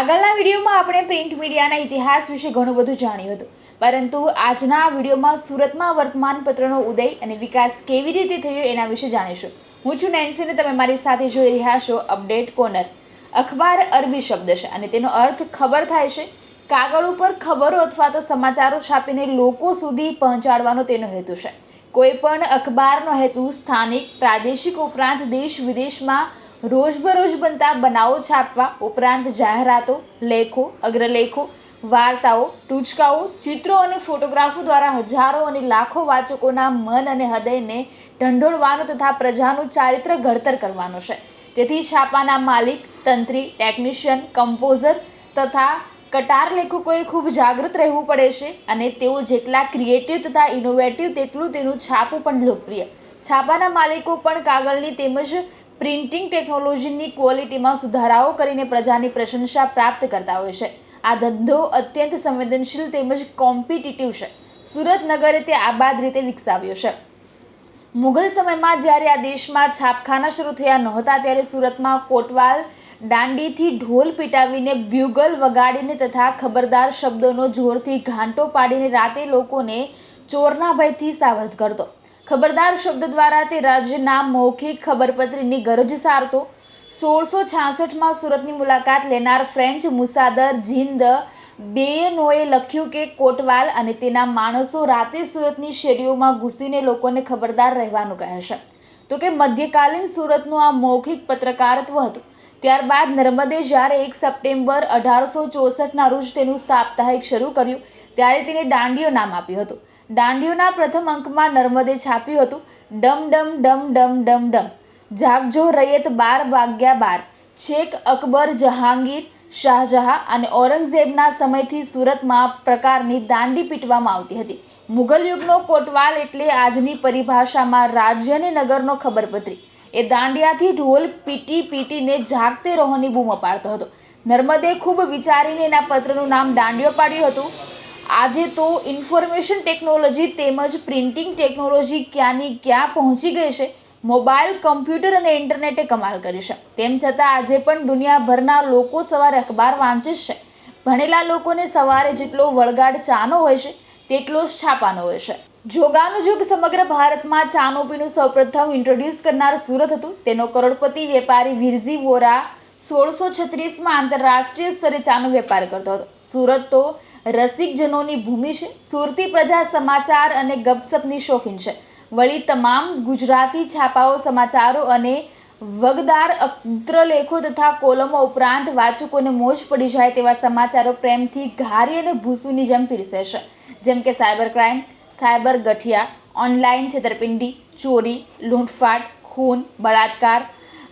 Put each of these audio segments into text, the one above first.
આગળના વિડીયોમાં આપણે પ્રિન્ટ મીડિયાના ઇતિહાસ વિશે ઘણું બધું જાણ્યું હતું. પરંતુ આજના વિડીયોમાં સુરતમાં વર્તમાનપત્રનો ઉદય અને વિકાસ કેવી રીતે થયો એના વિશે જાણીશું. હું છું નેન્સીને તમે મારી સાથે જોઈ રહ્યા છો અપડેટ કોર્નર. અખબાર અરબી શબ્દ છે અને તેનો અર્થ ખબર થાય છે. કાગળ ઉપર ખબરો અથવા તો સમાચારો છાપીને લોકો સુધી પહોંચાડવાનો તેનો હેતુ છે. કોઈ પણ અખબારનો હેતુ સ્થાનિક, પ્રાદેશિક ઉપરાંત દેશ વિદેશમાં રોજબરોજ બનતા બનાવો છાપવા ઉપરાંત જાહેરાતો, લેખો, અગ્રલેખો, વાર્તાઓ, ટૂચકાઓ, ચિત્રો અને ફોટોગ્રાફો દ્વારા હજારો અને લાખો વાચકોના મન અને હૃદયને ઢંઢોળવાનો તથા પ્રજાનું ચારિત્ર ઘડતર કરવાનો છે. તેથી છાપાના માલિક, તંત્રી, ટેકનિશિયન, કમ્પોઝર તથા કટાર લેખકોએ ખૂબ જાગૃત રહેવું પડે છે અને તેઓ જેટલા ક્રિએટિવ તથા ઇનોવેટિવ તેટલું તેનું છાપું પણ લોકપ્રિય. છાપાના માલિકો પણ કાગળની તેમજ પ્રિન્ટિંગ ટેકનોલોજીની ક્વોલિટીમાં સુધારાઓ કરીને પ્રજાની પ્રશંસા પ્રાપ્ત કરતા હોય છે. આ ધંધો અત્યંત સંવેદનશીલ તેમજ કોમ્પિટિટિવ છે. સુરત નગરે તે આબાદ રીતે વિકસાવ્યો છે. મુઘલ સમયમાં જ્યારે આ દેશમાં છાપખાના શરૂ થયા નહોતા ત્યારે સુરતમાં કોટવાલ દાંડીથી ઢોલ પીટાવીને બ્યુગલ વગાડીને તથા ખબરદાર શબ્દોનો જોરથી ઘાંટો પાડીને રાતે લોકોને ચોરના ભયથી સાવધ કરતો. ખબરદાર શબ્દ દ્વારા તે રાજ્યના મૌખિક ખબરપત્રની ગરજ સારતો સોળસો છાસઠમાં સુરતની મુલાકાત લેનાર ફ્રેન્ચ મુસાદર જિંદ બેયનોએ લખ્યું કે કોટવાલ અને તેના માણસો રાતે સુરતની શેરીઓમાં ઘૂસીને લોકોને ખબરદાર રહેવાનું કહે છે. તો કે મધ્યકાલીન સુરતનું આ મૌખિક પત્રકારત્વ હતું. ત્યારબાદ નર્મદે જ્યારે એક સપ્ટેમ્બર અઢારસો ચોસઠના રોજ તેનું સાપ્તાહિક શરૂ કર્યું ત્યારે તેને દાંડિયો નામ આપ્યું હતું. દાંડિયોના પ્રથમ અંકમાં નર્મદે છાપ્યું હતું, ડમ ડમ ડમ ડમ ડમ ડમ. જાગજો રૈયત બાર વાગ્યા બાર. શેખ અકબર જહાંગીર, શાહજહાં અને ઔરંગઝેબના સમયથી સુરતમાં પ્રકારની દાંડી પીટવામાં આવતી હતી. મુઘલ યુગનો કોટવાલ એટલે આજની પરિભાષામાં રાજ્ય અને નગરનો ખબરપત્રી. એ દાંડિયાથી ઢોલ પીટી પીટીને જાગતે રહોની બૂમ પાડતો હતો. નર્મદે ખૂબ વિચારીને એના પત્રનું નામ દાંડિયો પાડ્યું હતું. આજે તો ઇન્ફોર્મેશન ટેકનોલોજી તેમજ પ્રિન્ટિંગ ટેકનોલોજી ક્યાંની ક્યાં પહોંચી ગઈ છે. મોબાઈલ, કમ્પ્યુટર અને ઇન્ટરનેટે કમાલ કરી છે. તેમ છતાં આજે પણ દુનિયાભરના લોકો સવારે અખબાર વાંચે છે. ભણેલા લોકોને સવારે જેટલો વળગાડ ચાનો હોય છે, તેટલો જ છાપાનો હોય છે. જોગાનું યુગ સમગ્ર ભારતમાં ચાનું પીણું સૌપ્રથમ ઇન્ટ્રોડ્યુસ કરનાર સુરત હતું. તેનો કરોડપતિ વેપારી વિરજી વોરા સોળસો છત્રીસમાં આંતરરાષ્ટ્રીય સ્તરે ચાનો વેપાર કરતો હતો. સુરત તો રસિકજનોની ભૂમિ છે. સુરતી પ્રજા સમાચાર અને ગપસપની શોખીન છે. વળી તમામ ગુજરાતી છાપાઓ, સમાચારો અને વગદાર અગ્રલેખો તથા કોલમો ઉપરાંત વાચકોને મોજ પડી જાય તેવા સમાચારો પ્રેમથી ઘારી અને ભૂસુની જેમ પીરસે છે. જેમ કે સાયબર ક્રાઇમ, સાયબર ગઠિયા, ઓનલાઈન છેતરપિંડી, ચોરી, લૂંટફાટ, ખૂન, બળાત્કાર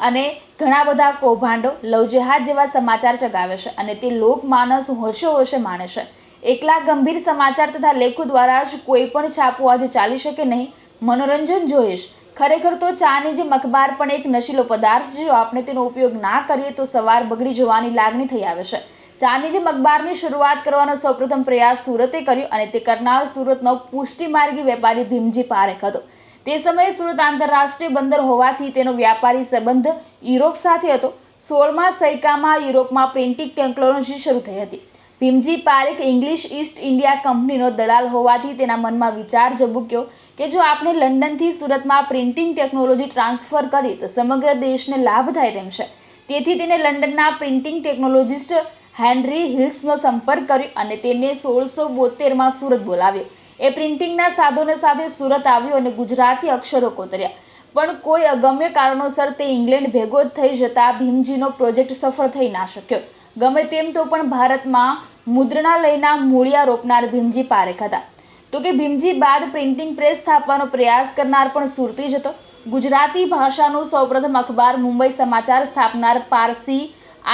અને ઘણા બધા કૌભાંડો લવજેહાદ જેવા સમાચાર ચગાવે છે અને તે લોકમાનસ હોશે હોશે માણે છે. એકલા ગંભીર સમાચાર તથા લેખો દ્વારા જ કોઈ પણ છાપું આજે ચાલી શકે નહીં. મનોરંજન જોઈશ ખરેખર તો ચાની જે મખબાર પણ એક નશીલો પદાર્થ છે, જો આપણે તેનો ઉપયોગ ના કરીએ તો સવાર બગડી જવાની લાગણી થઈ આવે છે. ચાની જે મખબારની શરૂઆત કરવાનો સૌપ્રથમ પ્રયાસ સુરતે કર્યો અને તે કરનાર સુરતનો પુષ્ટિમાર્ગી વેપારી ભીમજી પારેખ હતો. તે સમયે સુરત આંતરરાષ્ટ્રીય બંદર હોવાથી તેનો વ્યાપારી સંબંધ યુરોપ સાથે હતો. સોળમા સૈકામાં યુરોપમાં પ્રિન્ટિંગ ટેકનોલોજી શરૂ થઈ હતી. Bhimji Parekh English East India કંપનીનો દલાલ હોવાથી તેના મનમાં વિચાર ઝબૂક્યો કે જો આપણે લંડનથી સુરતમાં પ્રિન્ટિંગ ટેકનોલોજી ટ્રાન્સફર કરી તો સમગ્ર દેશને લાભ થાય તેમ છે. તેથી તેને લંડનના પ્રિન્ટિંગ ટેકનોલોજીસ્ટ હેનરી હિલ્સનો સંપર્ક કર્યો અને તેને સોળસો બોતેરમાં સુરત બોલાવ્યો. એ પ્રિન્ટિંગના સાધનો સાથે સુરત આવ્યો અને ગુજરાતી અક્ષરો કોતર્યા. પણ કોઈ અગમ્ય કારણોસર તે ઇંગ્લેન્ડ ભેગો થઈ જતા ભીમજીનો પ્રોજેક્ટ સફળ થઈ ના શક્યો. ગમે તેમ તો પણ ભારતમાં મુદ્રણાલયના મૂળિયા રોપનાર ભીમજી પારેખ હતા. તો કે ભીમજી બાદ પ્રિન્ટિંગ પ્રેસ સ્થાપવાનો પ્રયાસ કરનાર પણ સુરતી જ હતો. ગુજરાતી ભાષાનું સૌપ્રથમ અખબાર મુંબઈ સમાચાર સ્થાપનાર પારસી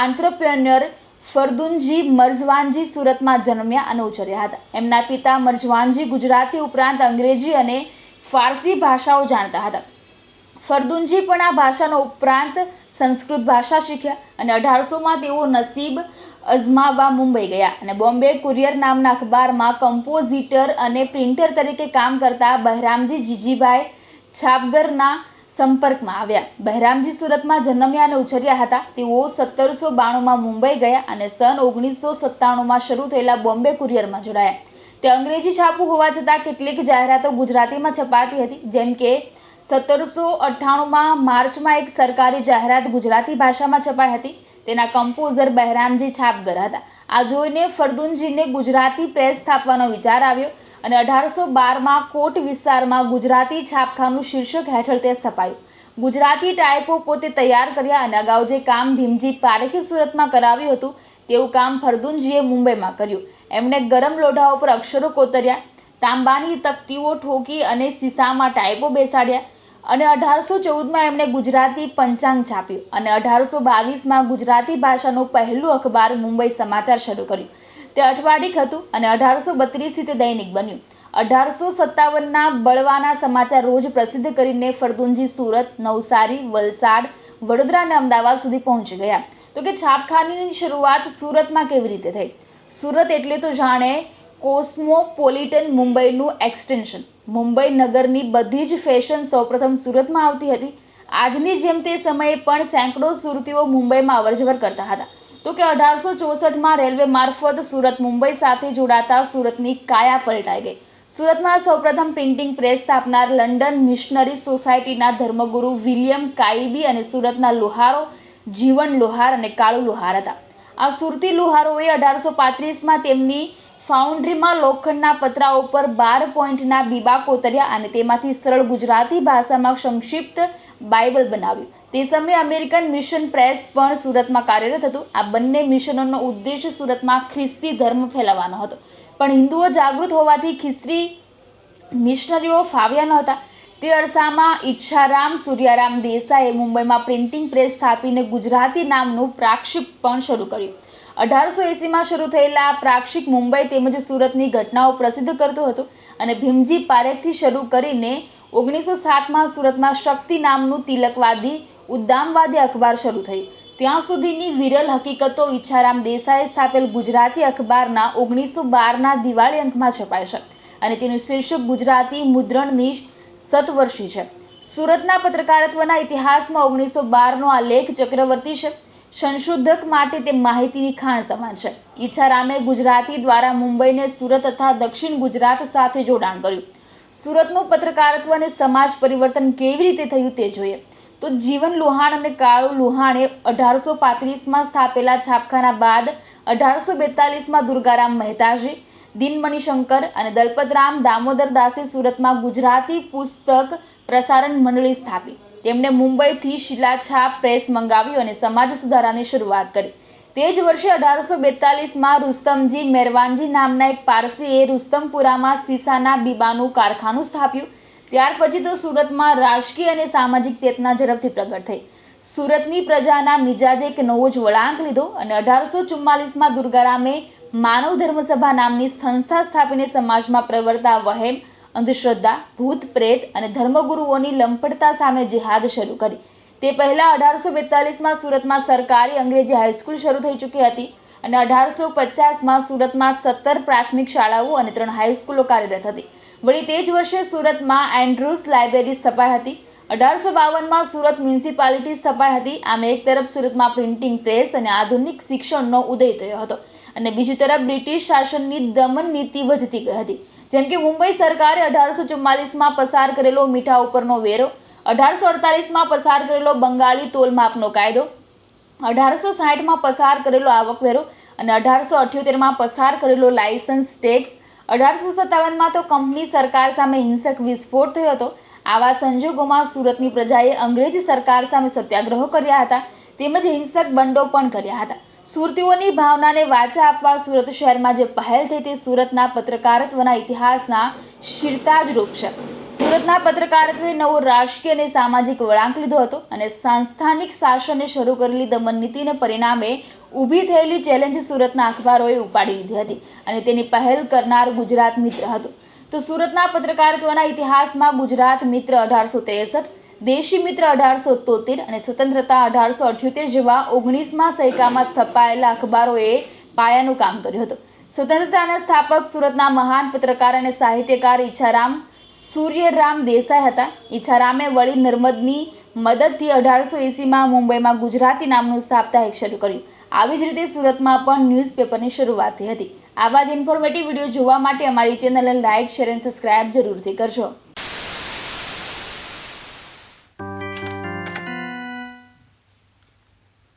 આંત્રપ્રેન્યોર ફરદુનજી મરઝવાનજી સુરતમાં જન્મ્યા અને ઉછર્યા હતા. એમના પિતા મરજવાનજી ગુજરાતી ઉપરાંત અંગ્રેજી અને ફારસી ભાષાઓ જાણતા હતા. ફરદુનજી પણ આ ભાષાનો ઉપરાંત સંસ્કૃત ભાષા શીખ્યા અને અઢારસોમાં તેઓ નસીબ અજમાવા મુંબઈ ગયા અને બોમ્બે કુરિયર નામના અખબારમાં કમ્પોઝિટર અને પ્રિન્ટર તરીકે કામ કરતા બહેરામજી જીજીભાઈ છાપગરના સંપર્કમાં આવ્યા. બહેરામજી સુરતમાં જન્મ્યા અને ઉછર્યા હતા. તેઓ સત્તરસો બાણુંમાં મુંબઈ ગયા અને સન ઓગણીસો સત્તાણુંમાં શરૂ થયેલા બોમ્બે કુરિયરમાં જોડાયા. તે અંગ્રેજી છાપું હોવા છતાં કેટલીક જાહેરાતો ગુજરાતીમાં છપાતી હતી. જેમ કે, સત્તરસો અઠ્ઠાણુંમાં માર્ચમાં એક સરકારી જાહેરાત ગુજરાતી ભાષામાં છપાઈ હતી. તેના કમ્પોઝર બહેરામજી છાપગર હતા. આ જોઈને ફરદુનજીને ગુજરાતી પ્રેસ સ્થાપવાનો વિચાર આવ્યો. અને અઢારસો બારમાં કોટ વિસ્તારમાં ગુજરાતી છાપખાનું શીર્ષક હેઠળ તે સ્થપાયું. ગુજરાતી ટાઈપો પોતે તૈયાર કર્યા અને અગાઉ જે કામ ભીમજી પારેખે સુરતમાં કરાવ્યું હતું, તેવું કામ ફરદુનજીએ મુંબઈમાં કર્યું. એમણે ગરમ લોઢા ઉપર અક્ષરો કોતર્યા, તાંબાની તકતીઓ ઠોકી અને સીસામાં ટાઈપો બેસાડ્યા અને અઢારસો ચૌદમાં એમણે ગુજરાતી પંચાંગ છાપ્યું અને અઢારસો બાવીસમાં ગુજરાતી ભાષાનું પહેલું અખબાર મુંબઈ સમાચાર શરૂ કર્યું. તે અઠવાડિક હતું અને અઢારસો બત્રીસથી તે દૈનિક બન્યું. અઢારસો સત્તાવનના બળવાના સમાચાર રોજ પ્રસિદ્ધ કરીને ફરદુનજી સુરત, નવસારી, વલસાડ, વડોદરા અને અમદાવાદ સુધી પહોંચી ગયા. તો કે છાપખાનીની શરૂઆત સુરતમાં કેવી રીતે થઈ? સુરત એટલે તો જાણે કોસ્મોપોલિટન મુંબઈનું એક્સટેન્શન. મુંબઈ નગરની બધી જ ફેશન સૌપ્રથમ સુરતમાં આવતી હતી. આજની જેમ તે સમયે પણ સેંકડો સુરતીઓ મુંબઈમાં અવરજવર કરતા હતા. તો કે અઢારસો ચોસઠમાં રેલવે મારફત સુરત મુંબઈ સાથે જોડાતા સુરતની કાયા પલટાઈ ગઈ. સુરતમાં સૌપ્રથમ પ્રિન્ટિંગ પ્રેસ સ્થાપનાર લંડન મિશનરી સોસાયટીના ધર્મગુરુ વિલિયમ કાઈબી અને સુરતના લુહારો જીવન લુહાર અને કાળુ લુહાર હતા. આ સુરતી લુહારોએ અઢારસો પાંત્રીસમાં તેમની ફાઉન્ડ્રીમાં લોખંડના પતરા ઉપર બાર પોઈન્ટના બીબા કોતર્યા અને તેમાંથી સરળ ગુજરાતી ભાષામાં સંક્ષિપ્ત બાઇબલ બનાવ્યું. તે સમયે અમેરિકન મિશન પ્રેસ પણ સુરતમાં કાર્યરત હતું. આ બંને મિશનોનો ઉદ્દેશ સુરતમાં ખ્રિસ્તી ધર્મ ફેલાવવાનો હતો. પણ હિન્દુઓ જાગૃત હોવાથી ખ્રિસ્તી મિશનરીઓ ફાવ્યા નહોતા તે અરસામાં ઈચ્છારામ સૂર્યારામ દેસાઈએ મુંબઈમાં પ્રિન્ટિંગ પ્રેસ સ્થાપીને ગુજરાતી નામનું પ્રાક્ષિક પણ શરૂ કર્યું. અઢારસો એંસીમાં શરૂ થયેલા આ પ્રાક્ષિક મુંબઈ તેમજ સુરતની ઘટનાઓ પ્રસિદ્ધ કરતું હતું અને ભીમજી પારેખથી શરૂ કરીને ઓગણીસો સાતમાં સુરતમાં શક્તિ નામનું તિલકવાદી, ઉદ્દામવાદી અખબાર શરૂ થયું ત્યાં સુધીની વિરલ હકીકતો ઈચ્છારામ દેસાઈએ સ્થાપેલ ગુજરાતી અખબારના ઓગણીસો બારના દિવાળી અંકમાં છપાય છે અને તેનું શીર્ષક ગુજરાતી મુદ્રણની સતવર્ષી છે. સુરતના પત્રકારત્વના ઇતિહાસમાં ઓગણીસો બારનો આ લેખ ચક્રવર્તી છે. સંશોધક માટે તે માહિતીની ખાણ સમાન છે. ઈચ્છારામે ગુજરાતી દ્વારા મુંબઈને સુરત તથા દક્ષિણ ગુજરાત સાથે જોડાણ કર્યું. સુરતનું પત્રકારત્વ અને સમાજ પરિવર્તન કેવી રીતે થયું તે જોઈએ. તો જીવન લુહાણ અને કાળુ લુહાણે અઢારસો પાંત્રીસમાં સ્થાપેલા છાપખાના બાદ અઢારસો બેતાલીસમાં દુર્ગારામ મહેતાજી દિનમણિશંકર અને દલપતરામ દામોદર દાસે સુરતમાં ગુજરાતી પુસ્તક પ્રસારણ મંડળી સ્થાપી. તેમણે મુંબઈથી શિલાછાપ પ્રેસ મંગાવ્યું અને સમાજ સુધારાની શરૂઆત કરી. તે જ વર્ષે અઢારસો બેતાલીસમાં રુસ્તમજી મેરવાનજી નામના એક પારસીએ રુસ્તમપુરામાં સીસાના બીબાનું કારખાનું સ્થાપ્યું. ત્યાર પછી તો સુરતમાં રાજકીય અને સામાજિક ચેતના ઝડપથી પ્રગટ થઈ. સુરતની પ્રજાના મિજાજે એક નવો જ વળાંક લીધો અને અઢારસો ચુમ્માલીસમાં દુર્ગારામે માનવ ધર્મસભા નામની સંસ્થા સ્થાપીને સમાજમાં પ્રવર્તા વહેમ, અંધશ્રદ્ધા, ભૂત પ્રેત અને ધર્મગુરુઓની લંપટતા સામે જિહાદ શરૂ કરી. તે પહેલાં અઢારસો બેતાલીસમાં સુરતમાં સરકારી અંગ્રેજી હાઈસ્કૂલ શરૂ થઈ ચૂકી હતી અને અઢારસો પચાસમાં સુરતમાં સત્તર પ્રાથમિક શાળાઓ અને ત્રણ હાઈસ્કૂલો કાર્યરત હતી. વળી તે જ વર્ષે સુરતમાં એન્ડ્રુસ લાઇબ્રેરી સ્થપાઈ હતી. અઢારસો બાવનમાં સુરત મ્યુનિસિપાલિટી સ્થપાઈ હતી. આમ એક તરફ સુરતમાં પ્રિન્ટિંગ પ્રેસ અને આધુનિક શિક્ષણનો ઉદય થયો હતો અને બીજી તરફ બ્રિટિશ શાસનની દમન નીતિ વધતી ગઈ હતી. જેમ કે મુંબઈ સરકારે અઢારસો ચુમ્માલીસમાં પસાર કરેલો મીઠા ઉપરનો વેરો અઢારસો અડતાલીસમાં પસાર કરેલો બંગાળી તોલમાપનો કાયદો, અઢારસો સાઠમાં પસાર કરેલો આવકવેરો અને અઢારસો અઠ્યોતેરમાં પસાર કરેલો લાયસન્સ ટેક્સ, અઢારસો સત્તાવનમાં તો કંપની સરકાર સામે હિંસક વિસ્ફોટ થયો હતો. આવા સંજોગોમાં સુરતની પ્રજાએ અંગ્રેજી સરકાર સામે સત્યાગ્રહો કર્યા હતા, તેમજ હિંસક બંડો પણ કર્યા હતા. સુરતીઓની ભાવનાને વાચા આપવા સુરત શહેરમાં જે પહેલ થઈ તે સુરતના પત્રકારત્વના ઇતિહાસના શિરતાજ રૂપ છે. સુરતના પત્રકારત્વે નવો રાજકીય અને સામાજિક વળાંક લીધો હતો અને સંસ્થાનિક શાસને શરૂ કરેલી દમન નીતિને પરિણામે ઊભી થયેલી ચેલેન્જ સુરતના અખબારોએ ઉપાડી લીધી હતી અને તેની પહેલ કરનાર ગુજરાત મિત્ર હતું. તો સુરતના પત્રકારત્વના ઇતિહાસમાં ગુજરાત મિત્ર અઢારસો ત્રેસઠ, દેશી મિત્ર અઢારસો તોતેર અને સ્વતંત્રતા અઢારસો અઠ્યોતેર જેવા ઓગણીસમાં સૈકામાં સ્થપાયેલા અખબારોએ પાયાનું કામ કર્યું હતું. સ્વતંત્રતાના સ્થાપક સુરતના મહાન પત્રકાર અને સાહિત્યકાર ઈચ્છારામ સૂર્યરામ દેસાઈ હતા. ઈચ્છારામે વળી નર્મદની મદદથી અઢારસો એંસીમાં મુંબઈમાં ગુજરાતી નામનું સાપ્તાહિક શરૂ કર્યું. આવી જ રીતે સુરતમાં પણ ન્યૂઝપેપરની શરૂઆત થઈ હતી. આવા જ ઇન્ફોર્મેટિવ વીડિયો જોવા માટે અમારી ચેનલને લાઇક શેર અને સબસ્ક્રાઇબ જરૂરથી કરજો.